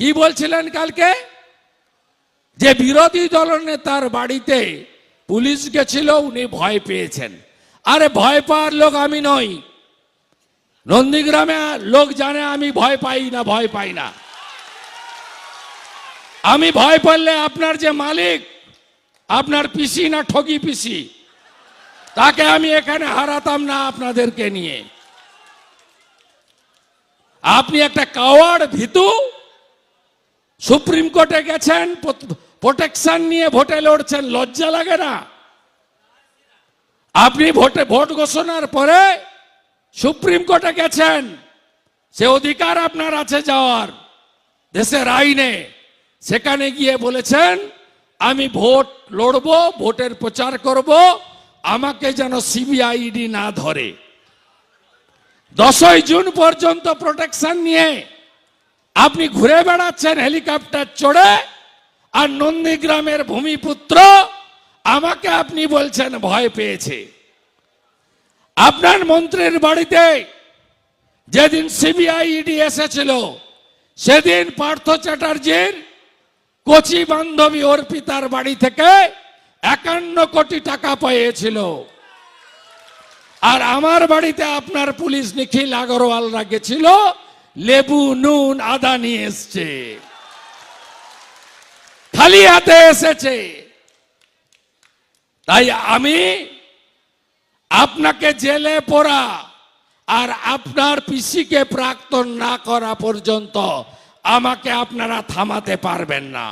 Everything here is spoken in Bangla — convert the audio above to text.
কি বলছিলেন কালকে? যে বিরোধী দলনেতার বাড়িতে পুলিশ গেছিল, উনি ভয় পেয়েছেন। আরে ভয় পাওয়ার লোক আমি নই। নন্দীগ্রামে লোক জানে আমি ভয় পাই না, ভয় পাই না। আমি ভয় পারলে আপনার যে মালিক, আপনার পিসি না ঠগি পিসি, তাকে আমি এখানে হারাতাম না আপনাদেরকে নিয়ে। আপনি একটা কাওয়ার্ড ভিতু সুপ্রিম কোর্টে গেছেন প্রোটেকশন নিয়ে ভোটে লড়ছেন, লজ্জা লাগে না? আপনি ভোটে, ভোট ঘোষণার পরে সুপ্রিম কোর্টে গেছেন, সে অধিকার আপনার আছে যাওয়ার, দেশের আইনে। সেখানে গিয়ে বলেছেন, আমি ভোট লড়ব, ভোটের প্রচার করব, আমাকে যেন সিবিআইডি না ধরে। দশই জুন পর্যন্ত প্রোটেকশন নিয়ে আপনি ঘুরে বেড়াচ্ছেন হেলিকপ্টার চড়ে, আর নন্দীগ্রামের ভূমিপুত্র আমাকে আপনি বলছেন ভয় পেয়েছে। আপনার মন্ত্রীর বাড়িতে যেদিন সিবিআই ইডি এসেছিল, সেদিন পার্থ চ্যাটার্জির কচি বান্ধবী অর্পিতার বাড়ি থেকে একান্ন কোটি টাকা পেয়েছিল। আর আমার বাড়িতে আপনার পুলিশ নিখিল আগরওয়ালরা গেছিল লেবু, নুন, আদা নিয়ে এসছে। খালি হাতে এসেছে। তাই আমি আপনাকে জেলে পড়া আর আপনার পিসিকে প্রাক্তন না করা পর্যন্ত আমাকে আপনারা থামাতে পারবেন না।